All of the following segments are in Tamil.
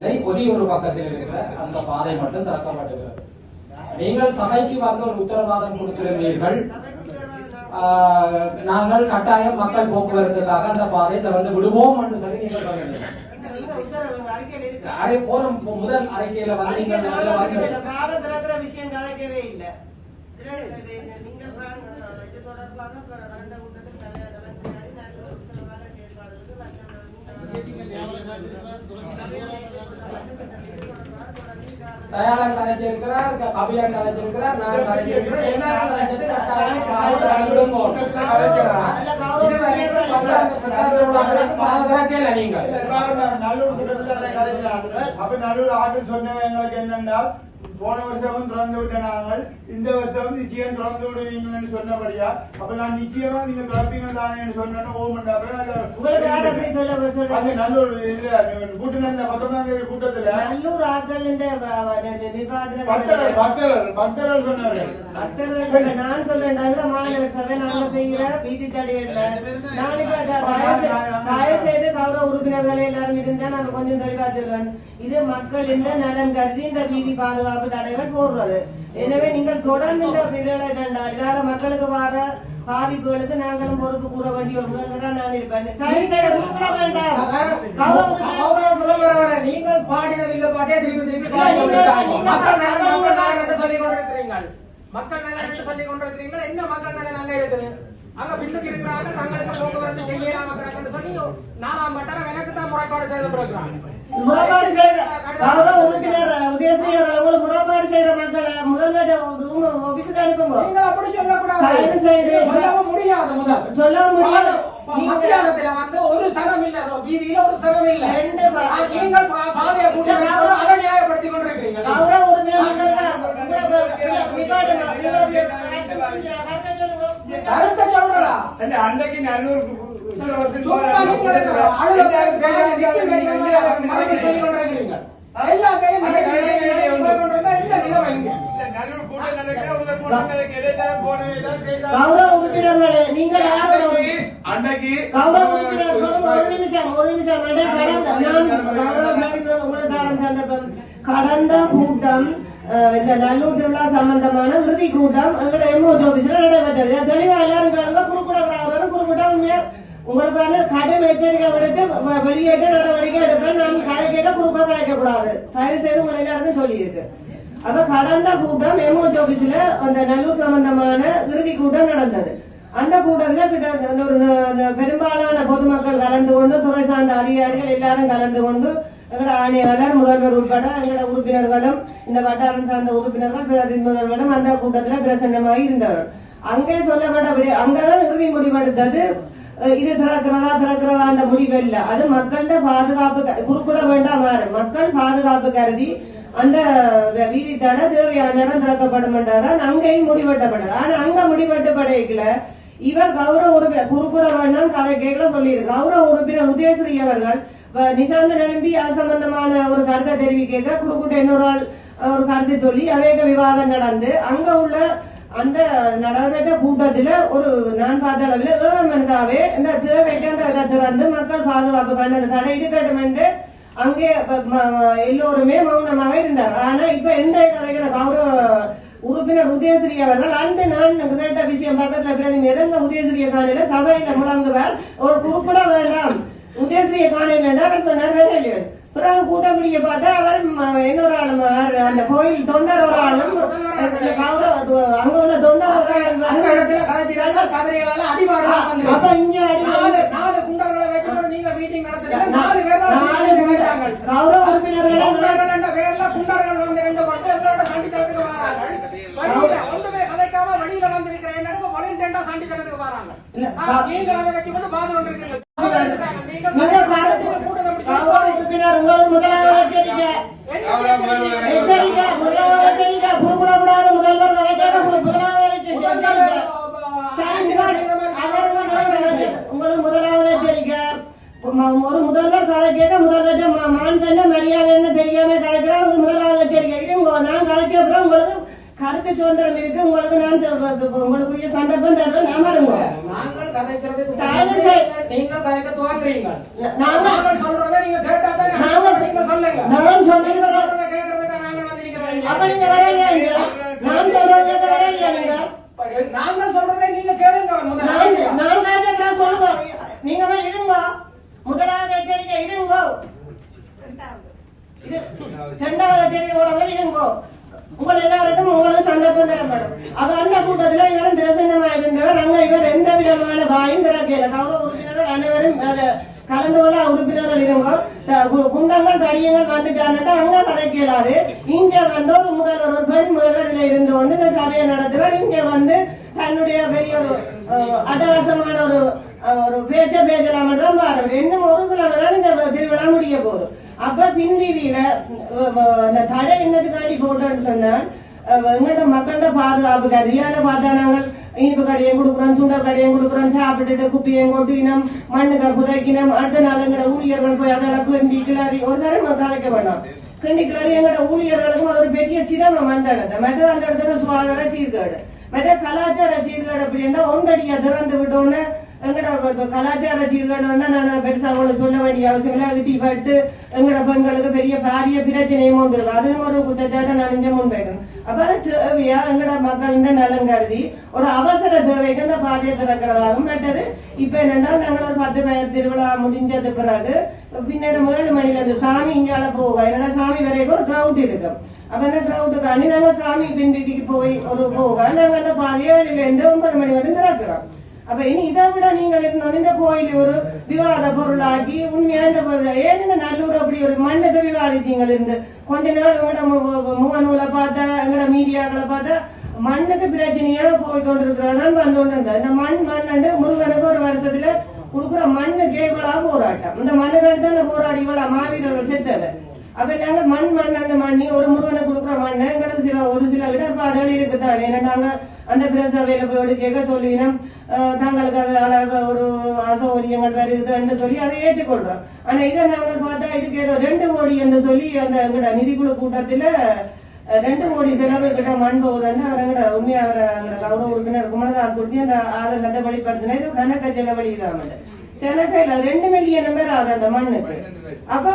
இல்லை, ஒரே ஒரு பக்கத்தில் இருக்கிற அந்த பாதை மட்டும் திறக்கப்பட்டிருக்கிறது. நீங்கள் சபைக்கு வந்து ஒரு உத்தரவாதம் கொடுத்திருந்தீர்கள். ஆஹ், நாங்கள் கட்டாயம் மக்கள் போக்குவரத்துக்காக அந்த பாதை திறந்து விடுவோம் என்று சொல்லி நீங்கள் சொன்னீர்கள் அரை முதல் அறிக்கையில வந்து நீங்கள் முதல்ல வந்து பாடம் திறக்கிற விஷயம் கலைக்கவே இல்லை நீங்கள் பாருங்க இது தொடர்பாக கடந்த கூட்டத்தில் தலைவர்கள் முன்னாடி நாங்கள் ஒரு உத்தரவாத செயல்பாடுகளுக்கு தயாளன் கலைச்சிருக்கிறார் க- கபிலன் கலைச்சிருக்கிறார் நான் கலைச்சிருக்கிறேன் எல்லாரும் கலைச்சது கட்டாயம் பாதை திறந்து விடுவோம் இதுவரைக்கும் பத்தாயிரத்து பத்தாயிரத்து உள்ளவர்களுக்கு பாதை திறக்கல நீங்கள் நல்லூர் கூட்டத்தில் அதை கலைக்கிறாங்க அப்ப நல்லூர் ஆட்டு சொன்னவங்க எங்களுக்கு என்னென்றால் போன வருஷமும் திறந்து விட்ட நாங்கள். இந்த வருஷம் நிச்சயம் திறந்து விடுவீங்கன்னு சொன்னபடியா அப்ப நான் நிச்சயமா நீங்க திறப்பீங்க தானே யார் அப்படி சொல்ல அது சொல்ல. நல்லூர் கூட்டின இந்த பத்தொன்பதாம் தேதி கூட்டத்துல. நல்லூர் இந்த நிர்வாகத்தில் பக்தர்கள் பக்தர்கள் பக்தர்கள் சொன்னார்கள். பக்தர்கள் நான் சொல்றேன் மாநில சபை நாங்க செய்கிற வீதி தயவு தயவு செய்து கௌரவ உறுப்பினர்கள் எல்லாரும் இருந்தா நான் கொஞ்சம் தெளிவா சொல்லுவேன் இது மக்களின் நலன் கருதி இந்த வீதி பாதுகாப்பு தடைகள் போடுறது. எனவே நீங்கள் தொடர்ந்து இந்த கண்டால் இதால மக்களுக்கு வர பாதிப்புகளுக்கு நாங்களும் பொறுப்பு கூற வேண்டிய நான் இருப்பேன். நீங்கள் பாடின பாட்டே திருப்பி திருப்பி மக்கள் நலன் என்று சொல்லிக் கொண்டிருக்கிறீர்கள். மக்கள் நலன் என்று சொல்லிக் கொண்டிருக்கிறீர்கள். என்ன மக்கள் நலன் அங்க இருக்குது? அங்க பின்னுக்கு இருக்கிறாங்க தங்களுக்கு போக்குவரத்து செய்யலாம் என்று சொல்லி நாலாம் பட்டரம் எனக்கு தான் முறைப்பாடு செய்து முறைப்பாடு கௌரவ உறுப்பினர் உதயஸ்ரீ அவர்கள் உங்களுக்கு முறைப்பாடு செய்யற முதல்வர் ரூம் ஆபீஸுக்கு அனுப்புங்க. நீங்கள் அப்படி சொல்லக்கூடாது. சொல்லவும் முடியாது முதல். முடியாது. மத்தியானத்துல வந்து ஒரு சனம் இல்ல வீதியில ஒரு சனம் இல்ல. பாதையை கூட்டி அதை கொண்டிருக்கிறீங்க கருத்தை அன்றைக்கு நல்லூர் அழுத தான் பேசாம கௌரவ உறுப்பினர்களே நீங்கள் அன்னைக்கு கௌரவ உறுப்பினர் ஒரு- நிமிஷம் ஒரு நிமிஷம். கடந்த கடந்த கூட்டம் இந்த நல்லூர் திருவிழா சம்பந்தமான இறுதி கூட்டம் எங்களோட எம்ஓஜி ஆபீஸ்ல நடைபெற்றது. தெளிவா எல்லாரும் கேளுங்க குறுக்கிடக்கூடாது குறுக்கிட்டா உண்மையா உங்களுக்கான கடும் எச்சரிக்கை விடுத்து வ- வெளியேற்ற நடவடிக்கை எடுப்பேன். நான் கரை கேட்க குறுக்க கரைக்க கூடாது தயவு செய்து உங்களை எல்லாருக்கும் சொல்லியிருக்கு. அப்ப கடந்த கூட்டம் எம்ஓஜி ஆபீஸ்ல அந்த நல்லூர் சம்பந்தமான இறுதி கூட்டம் நடந்தது. அந்த கூட்டத்துல கிட்ட ஒரு பெரும்பாலான பொதுமக்கள் கலந்து கொண்டு துறை சார்ந்த அதிகாரிகள் எல்லாரும் கலந்து கொண்டு எங்களோட ஆணையாளர் முதல்வர் உட்பட எங்களோட உறுப்பினர்களும் இந்த வட்டாரம் சார்ந்த உறுப்பினர்கள் பிரதி அந்த கூட்டத்துல பிரசன்னமாகி இருந்தவர்கள் அங்கே சொல்லப்பட்ட அங்கதான் இறுதி முடிவெடுத்தது. இது திறக்கிறதா திறக்கிறதான்ற முடிவு இல்ல அது மக்கள்கிட்ட பாதுகாப்பு க- வேண்டாம் மக்கள் பாதுகாப்பு கருதி அந்த வீதி தடை தேவையான நேரம் திறக்கப்படும் தான் அங்கேயும் முடிவெட்டப்படாது ஆனா அங்க முடிவெட்டப்படைக்கல இவர் கௌரவ உறுப்பினர் குறிப்பிட வேண்டாம் கதை கேட்கல சொல்லியிருக்கு கௌரவ உறுப்பினர் உதயஸ்ரீ அவர்கள் நிசாந்த எழும்பி அது சம்பந்தமான ஒரு கருத்தை தெரிவிக்க குறுக்கிட்ட இன்னொரு ஆள் ஒரு கருத்தை சொல்லி அவேக விவாதம் நடந்து அங்க உள்ள அந்த நடைபெற்ற கூட்டத்துல ஒரு நான் பார்த்த அளவில் இருந்தாவே இந்த தேவைக்கு அந்த இடத்துல இருந்து மக்கள் பாதுகாப்புக்கான கண்டது தடை இருக்கட்டும் என்று அங்கே எல்லோருமே மௌனமாக இருந்தார். ஆனா இப்ப எந்த கதைக்கிற கௌரவ உறுப்பினர் உதயஸ்ரீ அவர்கள் அன்று நான் கேட்ட விஷயம் பக்கத்துல பிரதி இறங்க உதயஸ்ரீய காலையில சபையில முழங்குவார். ஒரு குறிப்பிட வேண்டாம். உதயஸ்ரீய காணையில அவர் சொன்னார் வேற இல்லையா. பிறகு கூட்டம் பிடிக்க பார்த்தா அவர் இன்னொரு ஆளும் அந்த கோயில் தொண்டர் ஒரு ஆளும் அங்க உள்ள தொண்டர் ஒரு ஆளும் அந்த இடத்துல அடிவாரலாம் வந்து. அப்ப இங்க அடி நாலு குண்டர்களை வச்சுக்கொண்டு நீங்க மீட்டிங் நடத்துறீங்க நாலு பேர் நாலு meeting குண்டர். நடத்துறாங்க. கௌரவ உறுப்பினர்கள் குண்டர்கள் என்ற குண்டர்கள் வந்து ரெண்டு பட்டு எங்களோட சண்டித்தனத்துக்கு வராங்க. வழியில ஒன்றுமே கதைக்காம வெளியில வந்திருக்கிற என்னக்கு வலிண்டா சண்டித்தனத்துக்கு வராங்க. நீங்க அதை வச்சுக்கொண்டு பாது கொண்டிருக்கீங்க நீங்க நீங்க கருத்து கூட்டத்தை முடிச்சு கௌரவ உறுப்பினர் உங்களுக்கு முதலாவது எச்சரிக்கை. எச்சரிக்கை. முதலாவது எச்சரிக்கை. குறுக்கிடக்கூடாது முதல்வர் குறு- முதலாவது. உங்களுக்கு எச்சரிக்கை. ஒரு முதல்வர் கதை கேட்க முதல்வர் பெண்ண மரியாதை என்ன தெரியாம கதைக்கிறான் அது முதலாவது எச்சரிக்கை. நான் அப்புறம் உங்களுக்கு கருத்து சுதந்திரம் குறுகிய சண்டை போய் நாம இருங்க. நாங்கள் இருங்கோ. உங்கள் எல்லாருக்கும் உங்களுக்கு சந்தர்ப்பம் தரப்படும் அப்ப அந்த கூட்டத்துல இவரும் பிரசன்னமா இருந்தவர் அங்க இவர் எந்த விதமான வாயும் திறக்கல கௌரவ உறுப்பினர்கள் அனைவரும் கலந்து கொள்ள உறுப்பினர்கள் இருங்கோ. குண்டங்கள் தடியங்கள் வந்துட்டான்ட்டு அங்க கதைக்கலாது இங்க வந்து ஒரு முதல்வர் ஒரு பெண் முதல்வர் இருந்து கொண்டு இந்த சபையை நடத்துவார். இங்க வந்து தன்னுடைய பெரிய ஒரு அட்டகாசமான ஒரு ஒரு பேச்ச பேசலாம் தான் பாருங்க இன்னும் ஒரு கிழமை தான் இந்த திருவிழா முடிய போகுது. அப்ப பின்வீதியில இந்த அந்த தடை என்னதுக்காண்டி போட்டோன்னு சொன்னால் அஹ், மக்கள்கிட்ட பாதுகாப்பு கதியால பார்த்தா நாங்கள் இனிப்பு கடையும் கொடுக்குறோம் சுண்ட கடையும் கொடுக்குறோம் சாப்பிட்டுட்டு குப்பியும் கொட்டினோம் மண்ணுக்கு புதைக்கினோம் அடுத்த நாள் எங்கட ஊழியர்கள் போய் அதெல்லாம் கிண்டி கிளறி ஒரு நேரம் கலைக்க வேண்டாம் கிண்டி கிளறி எங்கட ஊழியர்களுக்கும் அது ஒரு பெரிய சிரமம் அந்த இடத்த. மற்ற அந்த இடத்துல சுகாதார சீர்கேடு. மற்ற கலாச்சார சீர்கேடு அப்படின்னா ஒன்றடியா திறந்து விட்டோன்னே எங்கட கலாச்சார சீர்கேடுன்னா நான் பெருசா சொல்ல வேண்டிய அவசியம் இல்லை அகட்டி பட்டு எங்களோட பெண்களுக்கு பெரிய பாரிய பிரச்சனையும் உண்டு இருக்கு அதுவும் ஒரு குற்றச்சாட்டை நான் இங்க முன்வைக்கணும் அப்ப தேவையா? எங்களோட மக்களின் நலன் கருதி ஒரு அவசர தேவைக்கு அந்த பாதையை திறக்கிறதாகவும் மற்றது இப்ப என்னன்னா நாங்கள் ஒரு பத்து பேர் திருவிழா முடிஞ்சது பிறகு பின்னாடி ஏழு மணில அந்த சாமி இங்கால போக என்னன்னா சாமி வரைக்கும் ஒரு கிரவுட் இருக்கும். அப்ப அந்த கிரவுட்டுக்காண்டி நாங்க சாமி பின் வீதிக்கு போய் ஒரு போக நாங்க அந்த பாதி ஏழுல இருந்து ஒன்பது மணி வரைக்கும் திறக்கிறோம். அப்ப இனி இதை விட நீங்கள் இருந்தோம் இந்த கோயில் ஒரு விவாத பொருளாக்கி உண்மையான பொருள் ஏன் இந்த நல்லூர் அப்படி ஒரு மண்ணுக்கு விவாதிச்சீங்க இருந்து கொஞ்ச நாள் உங்களோட மு- முகநூலை பார்த்தா எங்களோட மீடியாக்களை பார்த்தா மண்ணுக்கு பிரச்சனையா போய் கொண்டிருக்கிறதான் வந்து இந்த மண் மண் முருகனுக்கு ஒரு வருஷத்துல கொடுக்குற மண்ணு இவ்வளவு போராட்டம் இந்த மண்ணுக்கு தான் போராடி இவ்வளவு மாவீரர்கள் செத்தவன் அப்ப நாங்க மண் மண் அந்த மண்ணி ஒரு முருகனை கொடுக்குற மண்ணை எங்களுக்கு சில ஒரு சில இடர்பாடுகள் இருக்குதான்? ஏன்னா நாங்க அந்த பிரசவையில போய் கேட்க சொல்லினோம். தாங்களுக்கு அது அளவு ஒரு அசௌகரியங்கள் வருதுன்னு சொல்லி அதை ஏற்றுக்கொள்றோம். ஆனா இதை நாங்கள் பார்த்தா இதுக்கு ஏதோ ரெண்டு கோடி என்று சொல்லி அந்த எங்கட நிதிக்குழு கூட்டத்துல ரெண்டு கோடி செலவு கிட்ட மண் போகுதுன்னு அவர் எங்கட உண்மையா அவரை எங்கட கௌரவ உறுப்பினர் குமரதாஸ் கொடுத்து அந்த ஆதங்கத்தை வெளிப்படுத்தினா இது கணக்க செலவழிதான் செனக்கையில ரெண்டு மில்லியன் பேர் ஆகுது அந்த மண்ணுக்கு. அப்ப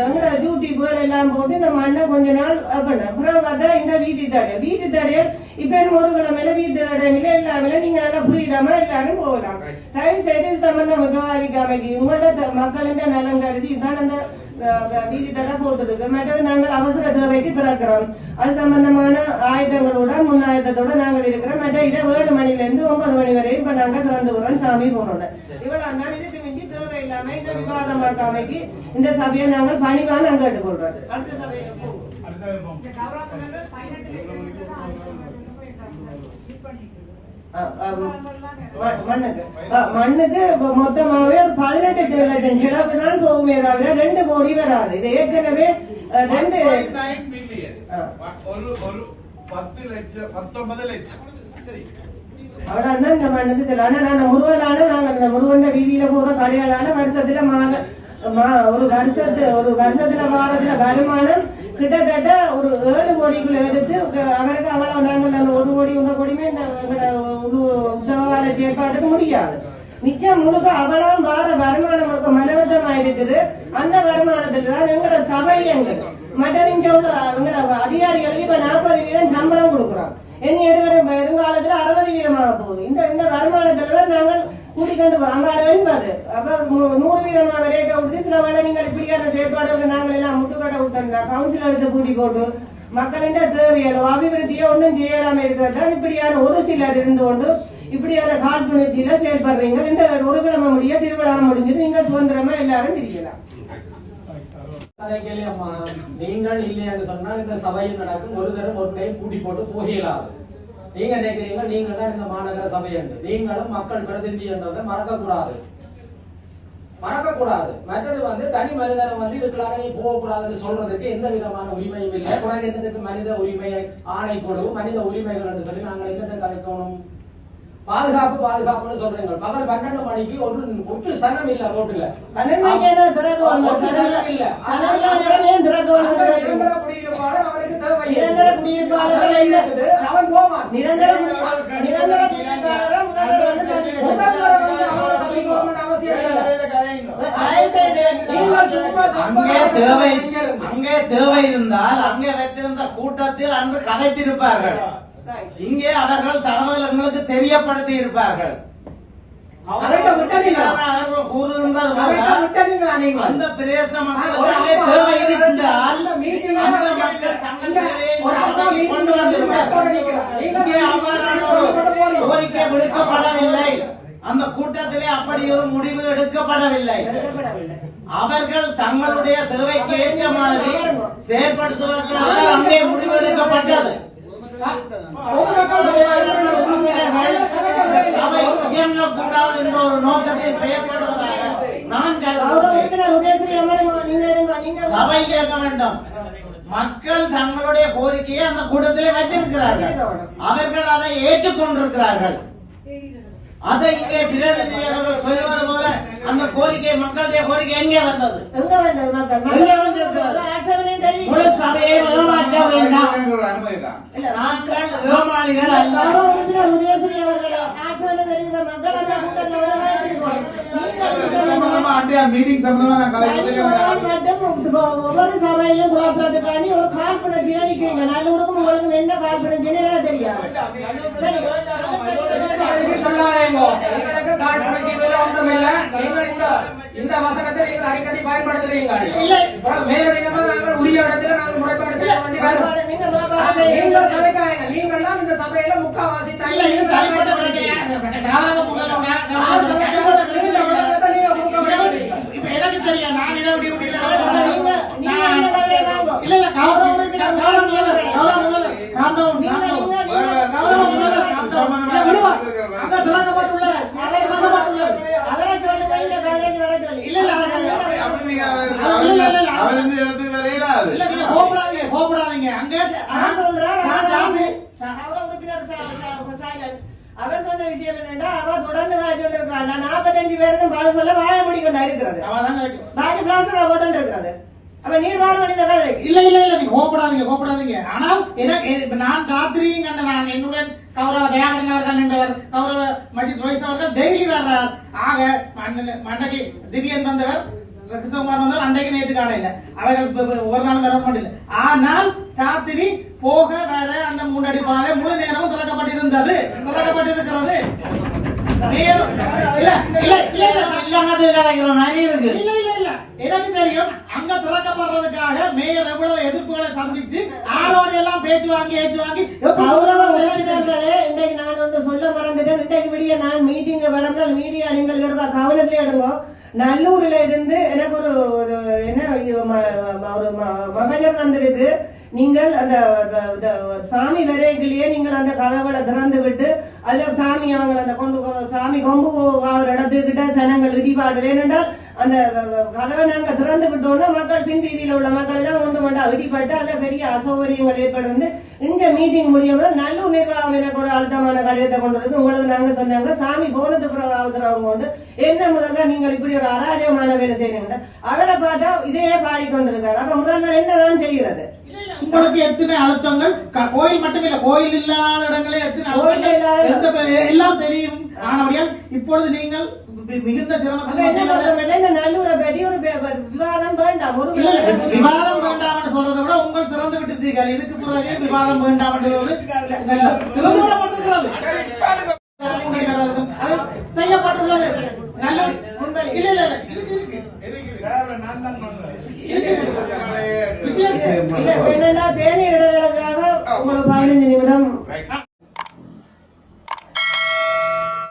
எங்கட டியூட்டி பேர்டு எல்லாம் போட்டு இந்த மண்ணை கொஞ்ச நாள் அப்படி அப்புறம் பார்த்தா இந்த வீதி தடை? வீதி தடையல் இப்ப ஒரு கிழமையில வீதி தடையம் இல்ல இல்லாமல நீங்க நல்லா ஃப்ரீடமா எல்லாரும் போகலாம். தயவு செய்து சம்பந்தம் விவாதிக்காமைக்கு உங்களோட த- மக்களின் நலன் கருதி இதான் அந்த வீதி தடை போட்டுருக்கு. மற்றது நாங்கள் அவசர தேவைக்கு திறக்கிறோம். அது சம்பந்தமான ஆயுதங்களுடன் முன் ஆயுதத்தோட நாங்கள் இருக்கிறோம். மற்ற இதை ஏழு மணில இருந்து ஒன்பது மணி வரையும் இப்ப நாங்க திறந்து விடுறோம். சாமி போனோட இவ்வளவு நான் இதுக்கு மிஞ்சி தேவையில்லாம இந்த விவாதமாக்காமைக்கு இந்த சபையை நாங்கள் பணிவான அங்க எடுத்துக்கொள்றோம் அடுத்த சபையில போவோம் மண்ணுக்கு மண்ணுக்கு மொத்தமாகவே ஒரு பதினெட்டு லட்சம் செலவு தான் போகுமே தவிர ரெண்டு கோடி வராது இது ஏற்கனவே ரெண்டு 1.9 million. ஆ. ஒரு ஒரு பத்து லட்சம் பத்தொன்பது லட்சம் சரி அவ்வளவுதான் இந்த மண்ணுக்கு செல்ல ஆனா நான் முருகலான நாங்க இந்த முருகன் வீதியில போற கடைகளான வருஷத்துல மாத மா- ஒரு வருஷத்து ஒரு வருஷத்துல வாரத்துல வருமானம் கிட்டத்தட்ட ஒரு ஏழு கோடிக்குள்ள எடுத்து அவருக்கு அவ்வளவு நாங்கள் நாங்கள் ஒரு கோடி ஒன்றரை கோடியுமே இந்த எங்களோட உற்சவகால செயற்பாட்டுக்கு முடியாது. மிச்சம் முழுக்க அவ்வளவு வார வருமானம் முழுக்க மனவட்டமா இருக்குது அந்த வருமானத்துல தான் எங்களோட சபை எங்கள். மற்றது இங்க உள்ள எங்களோட அதிகாரிகளுக்கு இப்ப நாற்பது வீதம் சம்பளம் கொடுக்குறோம். இனி இருவரும் வருங்காலத்துல அறுபது வீதமாக போகுது. இந்த இந்த வருமானத்துல தான் நாங்கள் கூட்டிக்கொண்டு வாங்காட என்பது அப்புறம் நூறு விதமா ரேட்டை கொடுத்து சில வேளை நீங்கள் இப்படியான செயற்பாடுகள் நாங்கள் எல்லாம் முட்டுக்கட்டை விட்டோம்னா கவுன்சில் எடுத்து கூட்டி போட்டு மக்களின் தேவைகளோ அபிவிருத்தியோ ஒன்றும் செய்யலாம இருக்கிறதான் இப்படியான ஒரு சிலர் இருந்து கொண்டு இப்படியான காழ்ப்புணர்ச்சியில செயல்படுறீங்க. இந்த ஒரு கிழமை முடிய திருவிழா முடிஞ்சது நீங்க சுதந்திரமா எல்லாரும் சிரிக்கலாம் அதை கேளியம்மா நீங்கள் இல்லை என்று சொன்னால் இந்த சபையில் நடக்கும் ஒரு தரம் ஒரு கை கூட்டி போட்டு போகலாது. நீங்க நினைக்கிறீங்க நீங்கள் தான் இந்த மாநகர சபை என்று. நீங்களும் மக்கள் பிரதிநிதி என்றதை மறக்க கூடாது மறக்க கூடாது மற்றது வந்து தனி மனிதனை வந்து இதுக்குள்ளார நீ போக கூடாதுன்னு சொல்றதுக்கு எந்த விதமான உரிமையும் இல்லை. குறைந்ததுக்கு மனித உரிமையை ஆணைக்குழு மனித உரிமைகள் என்று சொல்லி நாங்கள் என்னத்தை கலைக்கணும்? பாதுகாப்பு பாதுகாப்புன்னு சொல்றீங்க. பகல் பன்னெண்டு மணிக்கு ஒரு ஒட்டு சனம் இல்ல ரோட்டுல. இல்ல. தேவை இருந்து. அங்கே தேவை இருந்தால் அங்கே வைத்திருந்த கூட்டத்தில் அன்று கதைத்திருப்பார்கள். இங்கே அவர்கள் தகவல் எங்களுக்கு தெரியப்படுத்தி இருப்பார்கள். அந்த பிரதேச கோரிக்கை விடுக்கப்படவில்லை. அந்த கூட்டத்திலே அப்படி ஒரு முடிவு எடுக்கப்படவில்லை. எடுக்கப்படவில்லை. அவர்கள் தங்களுடைய தேவைக்கு ஏற்ற மாதிரி செயற்படுத்துவதற்காக அங்கே முடிவு எடுக்கப்பட்டது பொதுமக்களுடைய உறுப்பினர்கள் அவை இயங்கக்கூடாது என்ற ஒரு நோக்கத்தில் செயற்படுவதாக நான் கௌரவ கருதுகிறேன் உறுப்பினர் உதயஸ்ரீ அம்மனுங்க, நீங்க இருங்க, நீங்க சபை இயங்க வேண்டும் மக்கள் தங்களுடைய கோரிக்கையை அந்த கூட்டத்திலே வைத்திருக்கிறார்கள் அவர்கள் அதை ஏற்றுக்கொண்டிருக்கிறார்கள் அதை இங்கே பிரதிநிதிகள் சொல்வது போல அந்த கோரிக்கை மக்களுடைய கோரிக்கை எங்கே வந்தது எங்க வந்தது மக்கள்? எங்கே வந்திருக்கிறது? முழு. சபையை ஏமாற்ற வேண்டாம் நாங்கள் ஏமாளிகள் அல்ல மக்கள் அந்த கூட்டத்தில். மீட்டிங் சம்பந்தமா நான் ஒவ்வொரு சபையிலும் குழப்பத்துக்காண்டி ஒரு காழ்ப்புணர்ச்சி அடிக்கிறீங்க நல்லூருக்கும் உங்களுக்கு என்ன தெரியாது இந்த- வசனத்தை நீங்கள் அடிக்கடி பயன்படுத்துறீங்க மேலதிகமா நாங்கள் உரிய இடத்துல நாங்கள் முறைப்பாடு செய்ய வேண்டி வரும் பாருங்க, நீங்க பாருங்க. நீங்கள் கதைக்காயங்க. நீங்கள் தான் இந்த சபையில முக்காவாசி இல்ல, இது தனிப்பட்ட பிரச்சனை. நாளாக முதல்ல நான் நான் தனிப்பட்ட பிரச்சனை, உலகத்தை நீங்க முழுக்க முடியாது. இப்ப எனக்கு தெரியும் நான் இதை விட்டு விட்டு நீங்க நீங்க என்ன கதையை வாங்கோ. இல்ல இல்ல கௌரவ உறுப்பினர் கௌரவ முதல்வர் கௌரவ முதல்வர் calm down, calm நீங்க down. நீங்க நீங்க கௌரவ முதல்வர் calm down. இல்ல, விடுவா. அங்க திறக்கப்பட்டுள்ளது அவரை திறக்கப்பட்டுள்ளது அவரை சொல்லுங்க இந்த கதைக்கு வர சொல்லி இல்ல இல்ல அது- அப்படி நீங்க. அவர் இருந்து இடத்துக்கு வரையிடாது கோபப்படாதீங்க அங்க அவர் சொன்ன விஷயம் என்னன்னா அவர் தொடர்ந்து காய்ச்சி கொண்டிருக்கிறார் நான் நாற்பத்தஞ்சு பேருக்கும் பதில் சொல்ல வாழ முடிக்கொண்டா இருக்கிறது பாக்கி பிளாஸ்டர் போட்டு இருக்கிறது அப்ப நீர் வாழ மனித கதை இல்ல இல்ல இல்ல நீங்க கோபப்படாதீங்க கோபப்படாதீங்க. ஆனால் எனக்கு இப்ப நான் ராத்திரியும் கண்ட நான் என்னுடன் கௌரவ தயாகரன் அவர்கள் நின்றவர் கௌரவ மஜித் ரோய்ஸ் அவர்கள் டெய்லி வர்றார். ஆக மண்ட- மண்டகி திவ்யன் வந்தவர் கிருஷ்ணகுமார் வந்தவர் அன்றைக்கு நேற்று காலையில. இப்ப ஒரு நாள் வர மாட்டேன் ஆனால் ராத்திரி போக வர அந்த மூன்றடி பாதை முழு நேரமும் திறக்கப்பட்டிருந்தது. திறக்கப்பட்டிருக்கிறது. எனக்கு தெரியும் அங்க திறக்கப்படுறதுக்காக மேயர் எவ்வளவு எதிர்ப்புகளை சந்திச்சு ஆளோடு எல்லாம் பேச்சு வாங்கி ஏச்சு வாங்கி நான் ஒன்று சொல்ல மறந்துட்டேன். இன்றைக்கு விடிய நான் மீட்டிங் வரந்தால் மீடியா நீங்கள் இருக்க கவனத்தில் எடுங்க நல்லூர்ல இருந்து எனக்கு ஒரு ஒரு என்ன ஒரு ம- மகஜர் வந்திருக்கு. நீங்கள் அந்த சாமி விரைகிலேயே நீங்கள் அந்த கதவுகளை திறந்து விட்டு அதுல சாமி அவங்களை அந்த கொண்டு சாமி கொம்பு ஆகிற இடத்துக்கிட்ட ஜனங்கள் இடிபாடு ஏனென்றால் அந்த கதவை நாங்க திறந்து விட்டோம்னா மக்கள் பின் வீதியில உள்ள மக்கள் எல்லாம் ஒன்று கொண்டா இடிபட்டு அதுல பெரிய அசௌகரியங்கள் ஏற்படுந்து இந்த மீட்டிங் முடியும் போது நல்லூர் நிர்வாகம் எனக்கு ஒரு அழுத்தமான கடிதத்தை கொண்டு இருக்கு உங்களுக்கு நாங்க சொன்னாங்க சாமி போனதுக்கு ஆகுதுறவங்க கொண்டு என்ன முதல்ல நீங்கள் இப்படி ஒரு அராஜகமான வேலை செய்யறீங்க அவரை பார்த்தா இதையே பாடிக்கொண்டிருக்காரு அப்ப முதல்வர் என்னதான் செய்கிறது? உங்களுக்கு எத்தனை அழுத்தங்கள்? கோயில் மட்டுமில்ல கோயில் இல்லாத இடங்களே எத்தனை எல்லாம் தெரியும். ஆனபடியால் இப்பொழுது நீங்கள் மிகுந்த சிரமத்தில் நல்லூரை பற்றி ஒரு பே- ஒரு விவாதம் வேண்டாம் ஒரு விவாதம் வேண்டாம் என்று சொல்றதை விட உங்கள் திறந்து விட்டுட்டீர்கள் இதுக்கு பிறகு விவாதம் வேண்டாம் திறந்து விடப்பட்டிருக்கிறது.